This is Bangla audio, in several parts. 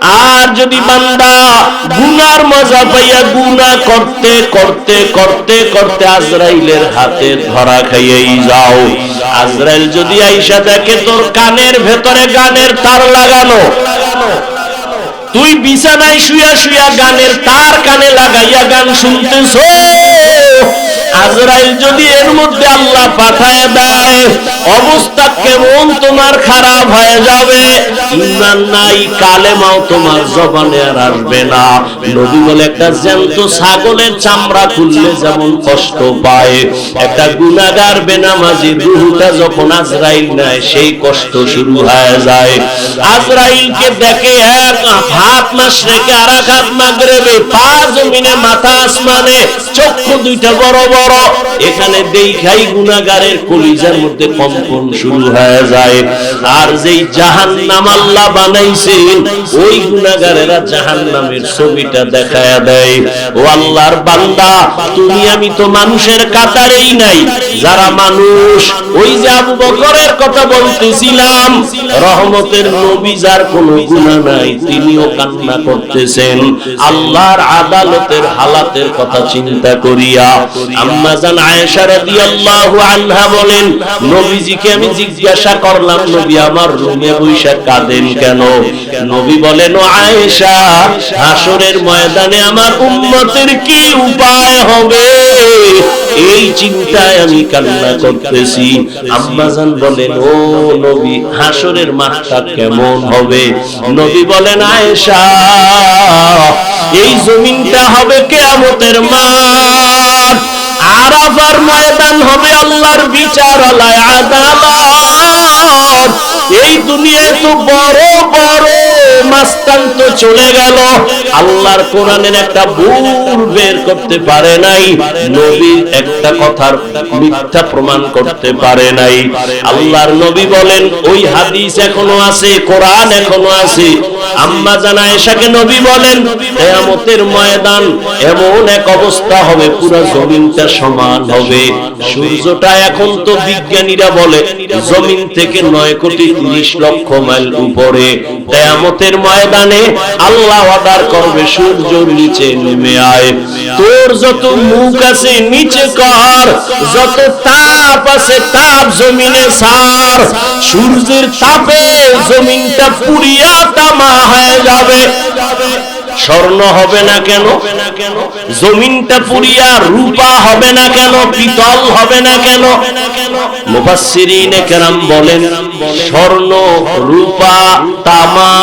আর যদি বান্দা গুনার মজা পাইয়া গুনা করতে করতে করতে করতে আজরাইলের হাতে ধরা খাইয়াই যাও। আজরাইল যদি আইসা দেখে তোর কানের ভেতরে গানের তার লাগানো। তুই বিছানায় শুয়া শুয়া গানের তার কানে লাগাইয়া গান শুনতেছ? আজরাইল যদি এর মধ্যে আল্লাহ পাঠায় দেয়, অবস্থা কেমন তোমার খারাপ হয়ে যাবে? ইমান নাই, কালেমাও তোমার জবানে আর আসবে না। বলে একটা জ্যান্ত ছাগলের চামড়া খুললে যেমন কষ্ট পায়। একটা গুনাগার বেনামাজি যখন আজরাইল নেয়, সেই কষ্ট শুরু হয়ে যায়। আজরাইলকে দেখে এক হাত মাস রেখে আর এক হাত মাগরেবে, পা জমিনে, মাথা আসমানে, চক্ষু দুইটা বড় এখানে দেখাই গুনাগারের কলিজার মধ্যে কম্পন শুরু হয়ে যায়। আর যেই জাহান নাম আল্লাহ বানাইছেন ওই জাহান নামের ছবিটা দেখায় দেয়। ও আল্লাহর বান্দা, তুমি, আমি তো মানুষের কাতারেই নাই। যারা মানুষ, ওই যে আবু বকরের কথা বলতেছিলাম, রহমতের নবী যার কোনো গুনাহ নাই, তিনিও কান্না করতেছেন। আল্লাহর আদালতের হালাতের কথা চিন্তা করিয়া আম্মা জান আয়েশা রাদিয়াল্লাহু আনহা বলেন, নবীজিকে আমি জিজ্ঞাসা করলাম, নবী, আমার রুমে বইসা কাঁদেন কেন? নবী বলেন, ও আয়েশা হাসরের ময়দানে আমার উম্মতের কি উপায় হবে? এই চিন্তায় আমি কান্না করতেছি। আম্মাজান বলেন, ও নবী হাসরের মাঠটা কেমন হবে? নবী বলেন, আয়েশা, এই জমিনটা হবে কেয়ামতের মাঠ। আরাফার ময়দান হবে আল্লাহর বিচার আদালত। এই দুনিয়ায় তো বড় বড় মাস্তান চলে গেল। আল্লাহর কোরআনের একটা ভুল বের করতে পারে নাই। নবীর একটা কথার মিথ্যা প্রমাণ করতে পারে নাই। আল্লাহর নবী বলেন, ওই হাদিস এখনও আছে, কোরআন এখনও আছে। আম্মা জানা এসাকে নবী বলেন, কেয়ামতের ময়দান এমন এক অবস্থা হবে, পুরো জমিনটা সমান হবে। সূর্যটা এখন তো বিজ্ঞানীরা বলে, জমিন থেকে নয় কোটি তিরিশ লক্ষ মাইল উপরে। কেয়ামতের ময়দানে আল্লাহ অর্ডার করবে সূর্য নিচে নেমে আয়। তোর যত মুখ আছে নিচে কর, যত তাপ আছে তাপ জমিনে সার। সূর্যের তাপে জমিনটা পুরিয়া তামা হয়ে যাবে। স্বর্ণ হবে না কেন? জমিনটা পুরিয়া রূপা হবে না কেন? পিতল হবে না কেন? মুফাসসিরিনে কেরাম বলেন, স্বর্ণ, রূপা, তামা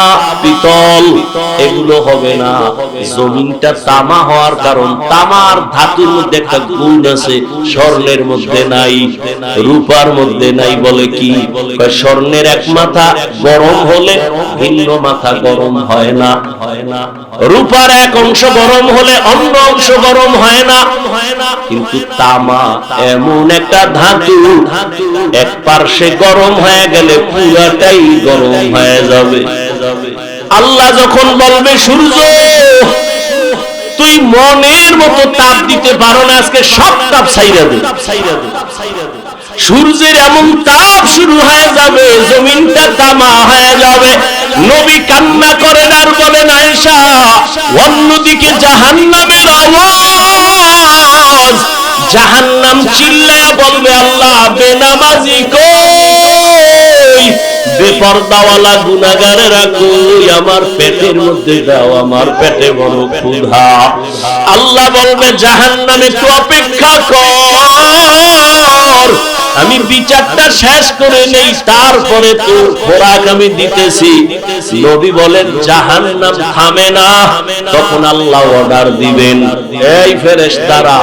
পিতল, এগুলো হবে না। জমিনটা তামা হওয়ার কারণ, তামার ধাতুর মধ্যে একটা গুণ আছে, স্বর্ণের মধ্যে নাই, রূপার মধ্যে নাই বলে কি? স্বর্ণের এক মাথা গরম হলে ভিন্ন মাথা গরম হয় না। রূপার এক অংশ গরম হলে অন্য অংশ গরম হয় না। কিন্তু তামা এমন একটা ধাতু, এক পার্শ্বে গরম হয়ে গেলে পুরাটাই গরম হয়ে যাবে। আল্লাহ যখন বলবে, সূর্য, তুই মনের মতো তাপ দিতে পারো না, আজকে সব তাপ সাইরা দে। সূর্যের এমন তাপ শুরু হয়ে যাবে, জমিনটা তামা হয়ে যাবে। নবী কান্না করেন আর বলেন, আয়েশা, অন্যদিকে জাহান্নামের আওয়াজ। জাহান্নাম চিল্লায়া বলবে, আল্লাহ, বেনামাজি কই? বেপরদাওয়ালা গুনাগারেরা কই আমার পেটের মধ্যে দাও, আমার পেটে বড় ক্ষুধা। আল্লাহ বলবে, জাহান্নামে তো অপেক্ষা কর। আমি বিচারটা শেষ করে নেই, তারপরে তো খোরাক আমি দিতেছি। নবী বলেন, জাহান্নাম থামে না। তখন আল্লাহ অর্ডার দিবেন। এই ফেরেশতারা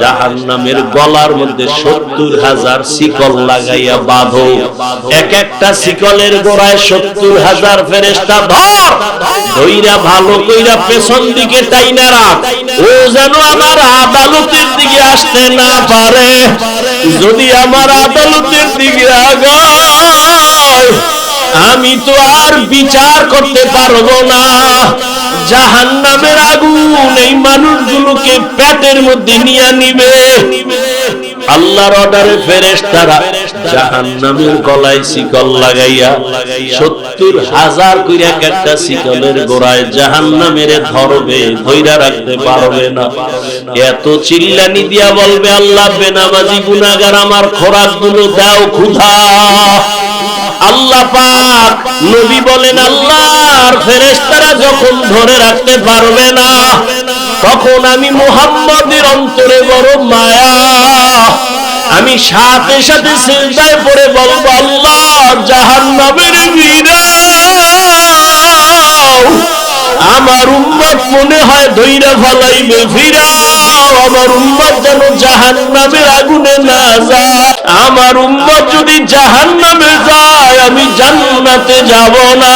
জাহান্নামের গলার মধ্যে সত্তর হাজার শিকল লাগাইয়া বাঁধো। এক একটা শিকলের গোড়ায় সত্তর হাজার ফেরেশতা ধর ধইরা ভালো কইরা পেছন দিকে টাইনা রাখ। ও যেন আমার আদালতের দিকে আসতে না পারে। যদি আমার আদালতের দিকে আমি তো আর বিচার করতে পারব না। জাহান নামের আগুন এই মানুষগুলোকে পেটের মধ্যে নিয়ে নিবে। আল্লাহর অর্ডারে ফেরেশতারা জাহান্নামের গলায় শিকল লাগাইয়া সত্তর হাজার কইরা একটা শিকলের গোড়ায় জাহান্নামের ধরবে ধইরা রাখতে পারবে না। এত চিল্লানি দিয়া বলবে, আল্লাহ গুনাগার আমার খোরাকগুলো দাও ক্ষুধা। আল্লাহ পাক নবী বলেন, আল্লাহর ফেরেশতারা যখন ধরে রাখতে পারবে না, তখন আমি মুহাম্মদের অন্তরে বড় মায়া আমি সাথে সাথে সিজদায় পড়ে বলব, আল্লাহ, জাহান্নামের ফিরাও আমার উম্মত মনে হয় দইরা ফলাইবে, ফিরাও। আমার উম্মত যেন জাহান্নামের আগুনে না যায়। আমার উম্মত যদি জাহান্নামে যায়, আমি জান্নাতে যাব না।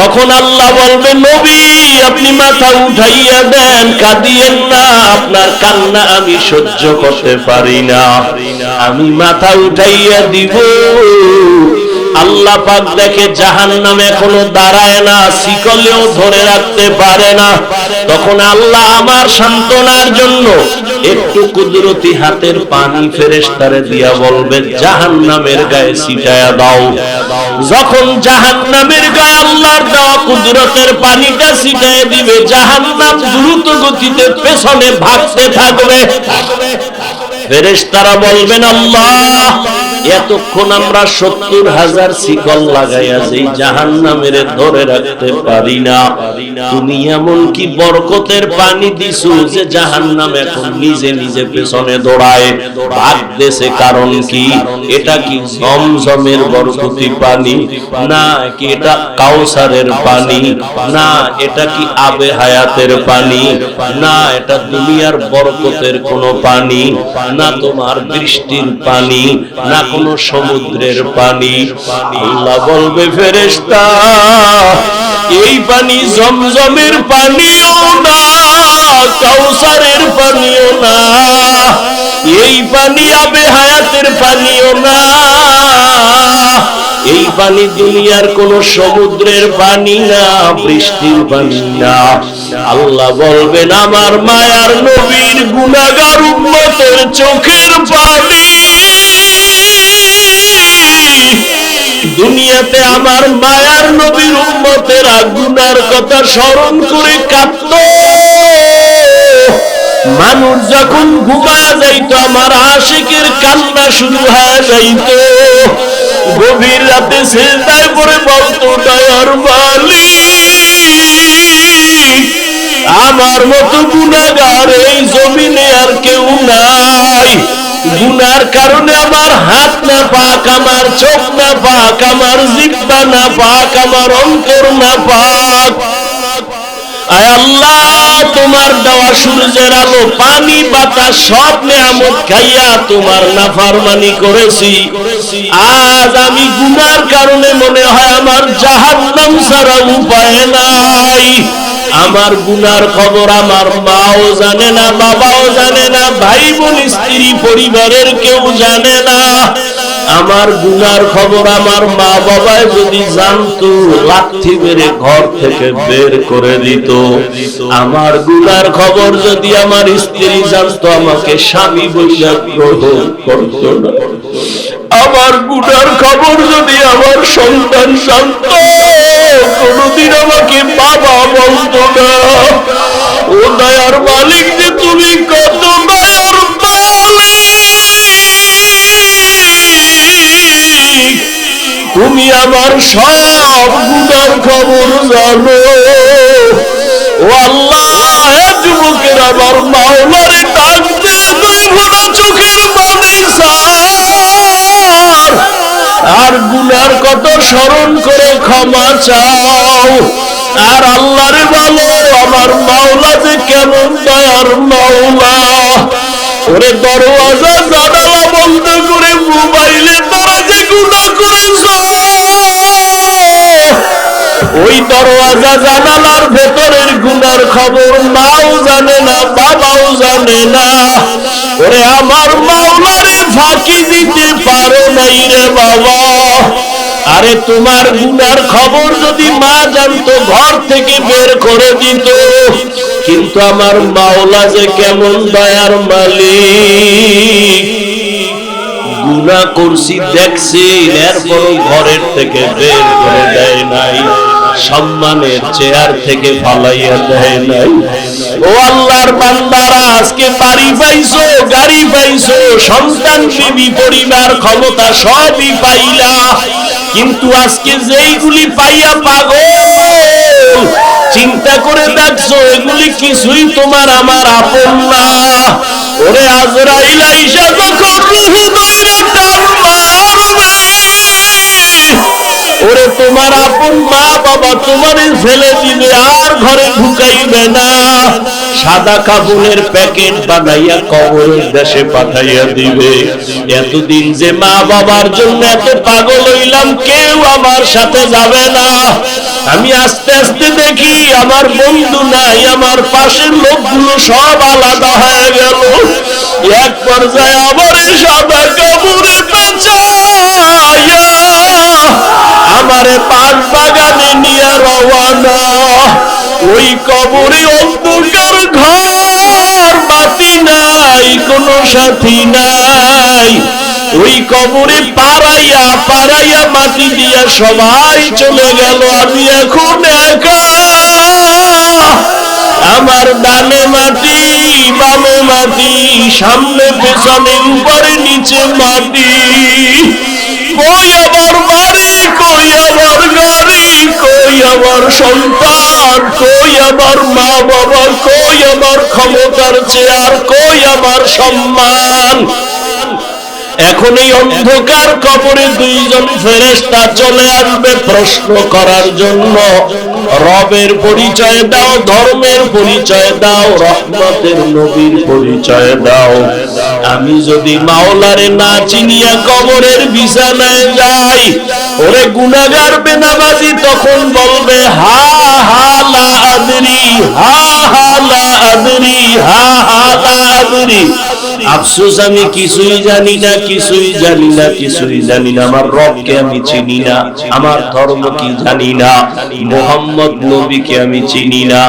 তখন আল্লাহ বলবে নবী, আপনি মাথা উঠাইয়া দেন, কাঁদিয়েন না, আপনার কান্না আমি সহ্য করতে পারি না। আমি মাথা উঠাইয়া দিব আল্লাহ পাক দেখে জাহান নামে এখনও দাঁড়ায় না, শিকলেও ধরে রাখতে পারে না। তখন আল্লাহ আমার সান্ত্বনার জন্য একটু কুদরতি হাতের পানি ফেরেশতারে দিয়া বলবে জাহান নামের গায়ে ছিটায়া দাও। যখন জাহান নামের গায়ে আল্লাহর দেওয়া কুদরতের পানিটা ছিটায় দিবে জাহান নাম দ্রুত গতিতে পেছনে ভাগতে থাকবে। ফেরেশতারা বলবেন, আল্লাহ এতক্ষণ আমরা সত্তর হাজার শিকল লাগাইয়া যেই জাহান নামের ধরে রাখতে পারি না। তুমি এমন কি বরকতের পানি দিছু যে জাহান নাম এখন নিজে নিজে পেছনে দৌড়ায়? ভাগতেছে কারণ কি? এটা কি জমজমের বরকতি পানি? না, কি এটা কাউসারের পানি? না, এটা কি আবে হায়াতের পানি? না, এটা দুনিয়ার বরকতের কোনো পানি? না, তোমার বৃষ্টির পানি? না কোনো সমুদ্রের পানি। আল্লাহ বলবে, ফেরেশতা, এই পানি জমজমের পানিও না, কাউসারের পানিও না, এই পানি আবে হায়াতের পানিও না, এই পানি দুনিয়ার কোন সমুদ্রের পানি না, বৃষ্টির পানি না। আল্লাহ বলবেন, আমার মায়ার নবীর গুনাগার উম্মতের চোখের পানি দুনিয়াতে আমার মায়ার নবীর উম্মতের গুনার কথা স্মরণ করে কাঁদত। মানুষ যখন ঘুমায় যাইতো, আমার আশিকের কান্না শুরু হয়ে যাইতো। গভীর রাতে সেজদায় পড়ে বলতো দয়ার মালি আমার মতো গুণাগার এই জমিনে আর কেউ নাই। গুনার কারণে আমার হাত না পাক, আমার চোখ না পাক, আমার জিব্বা না পাক, আমার অন্তর না পাক। আয় আল্লাহ, তোমার দেওয়া সূর্যের আলো, পানি, বাতাস, সব নিয়ামত খাইয়া তোমার নাফারমানি করেছি। আজ আমি গুনার কারণে মনে হয় আমার জাহান্নাম ছাড়া উপায় নাই। আমার গুনার খবর আমার মাও জানে না, বাবাও জানে না ভাই বোন স্ত্রী, পরিবারের কেউ জানে না। আমার গুনার খবর আমার মা বাবায় যদি জানতো, লাঠি মেরে ঘর থেকে বের করে দিত। আমার গুনার খবর যদি আমার স্ত্রী জানতো, আমাকে স্বামী বইয়া গ্রহণ করতো না। আমার গুনার খবর যদি আমার সন্তান জানত কোনদিন আমাকে বাবা বলতো না। ও দয়ার মালিক যে তুমি কত তুমি আমার সব গুনার খবর জানো। ও আল্লাহ যুবকের আমার মাওলারে দুই চোখের আর গুনার কত স্মরণ করে ক্ষমা চাও। আর আল্লাহরে বলো, আমার মাওলা যে কেমন দয়ার মাওলা? ওরে দরওয়াজা জানালা বন্ধ করে মোবাইলে তারা ওই দরওয়াজা জানালার ভেতরের গুনার খবর মাও জানে না, বাবাও জানে না। ওরে আমার মাওলারে ফাঁকি দিতে পারো নাই রে বাবা। আরে তোমার গুনার খবর যদি মা জানতো, ঘর থেকে বের করে দিত। কিন্তু আমার মাওলা যে কেমন দয়ার মালিক। গুনা করছি, দেখছি এরপর ঘরের থেকে বের করে দেয় নাই। সম্মানের চেয়ার থেকে ফালাইয়া দেয় নাই। ও আল্লাহর বান্দারা, আজকে বাড়ি পাইছো, গাড়ি পাইছো, সন্তান, বিবি, পরিবার, ক্ষমতা সবই পাইলা। কিন্তু আজকে যেইগুলি পাইয়া পাগল চিন্তা করে দেখছ, এগুলি কিছুই তোমার আমার আপন না। ওরে আজরাইল আইসা যখন রুহু দইরা টান মারবে ওরে তোমার আপন মা বাবা তোমারে ফেলে দিবে আর ঘরে ঢুকাইবে না। সাদা কাপড়ের প্যাকেট বানাইয়া কবরের দেশে পাঠাইয়া দিবে। এতদিন যে মা বাবার জন্য এত পাগল হইলাম, কেউ আমার সাথে যাবে না। আমি আস্তে আস্তে দেখি আমার বন্ধু নাই, আমার পাশের লোকগুলো সব আলাদা হয়ে গেল। এক পর্যায়ে আবার সাদা কাপড়ে পেঁচাইয়া রওয়ানা, ওই কবরে অন্ধকার ঘর বাতি নাই, কোনো সাথী নাই। ওই কবরে পাড়াইয়া পাড়াইয়া মাটি দিয়া সবাই চলে গেল, আমি এখন একা। আমার ডানে মাটি, বামে মাটি, সামনে পেছনে, উপরে, নিচে মাটি কই আমার বাড়ি কই আমার গাড়ি কই আমার সন্তান কই আমার মা বাবা কই আমার ক্ষমতার চেয়ার কই আমার সম্মান? এখন এই অন্ধকার কবরে দুইজন ফেরেস্তা চলে আসবে প্রশ্ন করার জন্য। রবের পরিচয় দাও, ধর্মের পরিচয় দাও, রহমতের নবীর পরিচয় দাও। আমি যদি মাওলারে না চিনিয়া কবরের বিছানায় যাই, ওরে গুনাগার বেনাবাজি তখন বলবে, হা হা, লা আদরি, হা হা, লা আদরি, হা হা, লা আদরি। আফসোস, আমি কিছুই জানি না কিছুই জানি না, কিছুই জানি না। আমার রবকে আমি চিনি না, আমার ধর্ম কি জানি না। মোহাম্মদ নবীকে আমি চিনি না।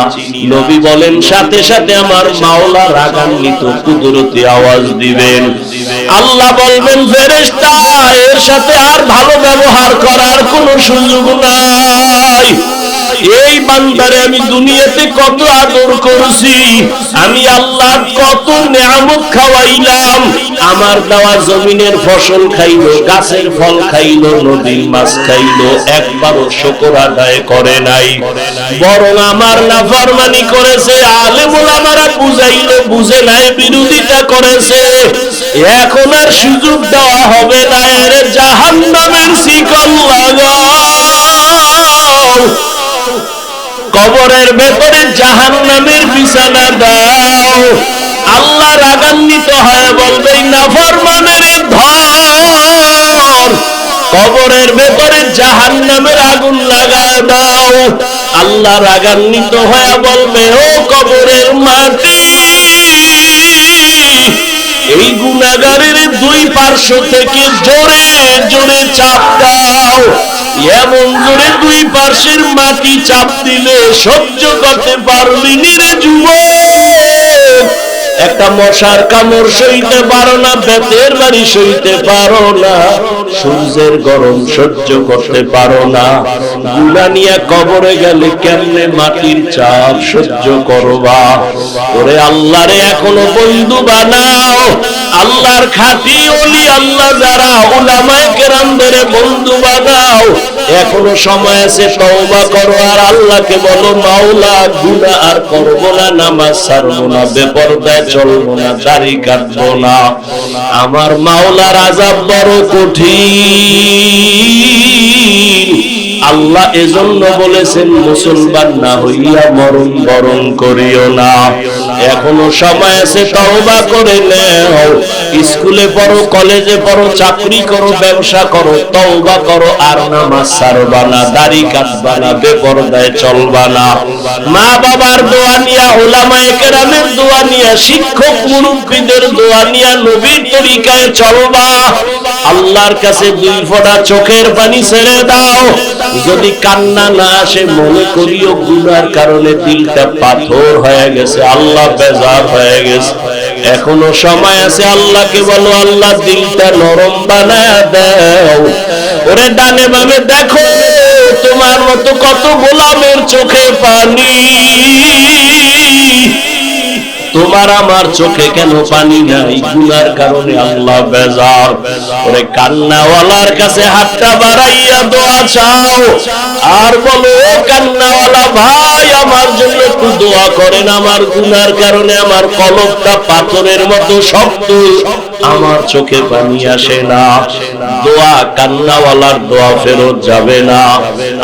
নবী বলেন, সাথে সাথে আমার মাওলা রাগান্বিত, কুদরতি আওয়াজ দিবেন। আল্লাহ বলবেন, ফেরেশতা, এর সাথে আর ভালো ব্যবহার করার কোনো সুযোগ নাই। এই বান্দারে আমি দুনিয়াতে কত আদর করছি, আমি আল্লাহ কত নিয়ামত খাওয়াইলাম, আমার দেওয়া জমিনের ফসল খাইলো, গাছের ফল খাইলো, নদীর মাছ খাইলো, একবারও শকর আদায় করে নাই। বরং আমার নাফরমানি করেছে আলেমুল আমারা বুঝাইলো, বুঝে নাই, বিরোধিতা করেছে। এখন আর সুযোগ দেওয়া হবে না কবরের ভেতরে জাহান নামের বিছানা দাও। আল্লাহ রাগান্বিত হয়ে, বলবে নাফরমানের ধর কবরের ভেতরে জাহান নামের আগুন লাগায় দাও। আল্লাহ রাগান্বিত হয়ে বলবে, ও কবরের মাটি, এই গুণাগারের দুই পার্শ্ব থেকে জোরে জোরে চাপ দাও। দুই পার্শ্বের মাটি চাপ দিলে সহ্য করতে পারবি রে যুবক। একটা মশার কামড় সইতে পারো না, বেতের বাড়ি সইতে পারো না, সূর্যের গরম সহ্য করতে পারো না। গুলা নিয়ে কবরে গেলে কেমনে মাটির চাপ সহ্য করবা? ওরে আল্লাহরে এখনও বন্ধু বানাও। আল্লাহর খাতি ওলি, আল্লাহ যারা উলামায়ে কেরামদের বন্ধু বানাও এখনও সময় আছে তওবা করো, আর আল্লাহকে বলো, মাওলা, গুনাহ আর করব না, নামাজ ছাড়বো না, বেপরদায় চলবো না, দাড়ি কাটবো না। আমার মাওলার আযাব বড় কঠিন। আল্লাহ এজন্য বলেছেন, মুসলমান না হইয়া মরণ বরণ করিও না। এখনও সময় আছে তওবা করে নেও। স্কুলে পড়ো, কলেজে পড়ো, চাকরি করো, ব্যবসা করো, তওবা করো, আর নামাজ ছাড়বা না, দাড়ি কাটবা না, বেপরদায় চলবা না। মা বাবার দোয়া নিয়া, ওলামায়ে কেরামের দোয়া নিয়া, শিক্ষক, মুরব্বীদের দোয়া নিয়া, নবীর তরিকায় চলবা। আল্লাহর কাছে দুই ফোঁটা চোখের পানি ছেড়ে দাও। যদি কান্না না আসে, মনে করিও গুনার কারণে দিলটা পাথর হয়ে গেছে। আল্লাহ বেজার হয়ে গেছে। এখনও সময় আছে আল্লাহকে বলো, আল্লাহ দিলটা নরম বানায় দাও। ওরে ডানে বামে দেখো, তোমার মতো কত গোলামের চোখে পানি। তোমার আমার চোখে কেন পানি নাই? গুনার কারণে আল্লাহ বেজার। ওরে কান্নাওয়ালার কাছে হাতটা বাড়াইয়া দোয়া চাও। আর বলো কান্নাওয়ালা ভাই, আমার জন্য একটু দোয়া করেন। আমার গুনার কারণে আমার কলবটা পাথরের মতো শক্ত। আমার চোখে পানি আসে না। দোয়া কান্নাওয়ালার দোয়া ফেরত যাবে না।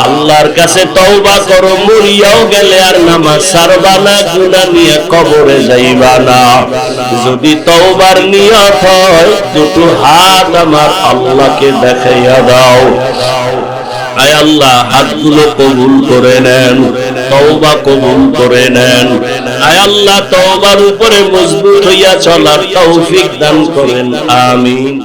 আল্লাহর কাছে তওবা করো, মরিয়াও গেলে আর নামাজ সারবা না, গুনাহ নিয়ে কবরে যাইবা না। যদি তওবার নিয়ত হয়, দুটো হাত আমার আল্লাহকে দেখাইয়া দাও। আয় আল্লাহ, হাতগুলো কবুল করে নেন। তওবা কবুল করে নেন। আয় আল্লাহ তওবার উপরে মজবুত হইয়া চলার তৌফিক দান করেন। আমিন।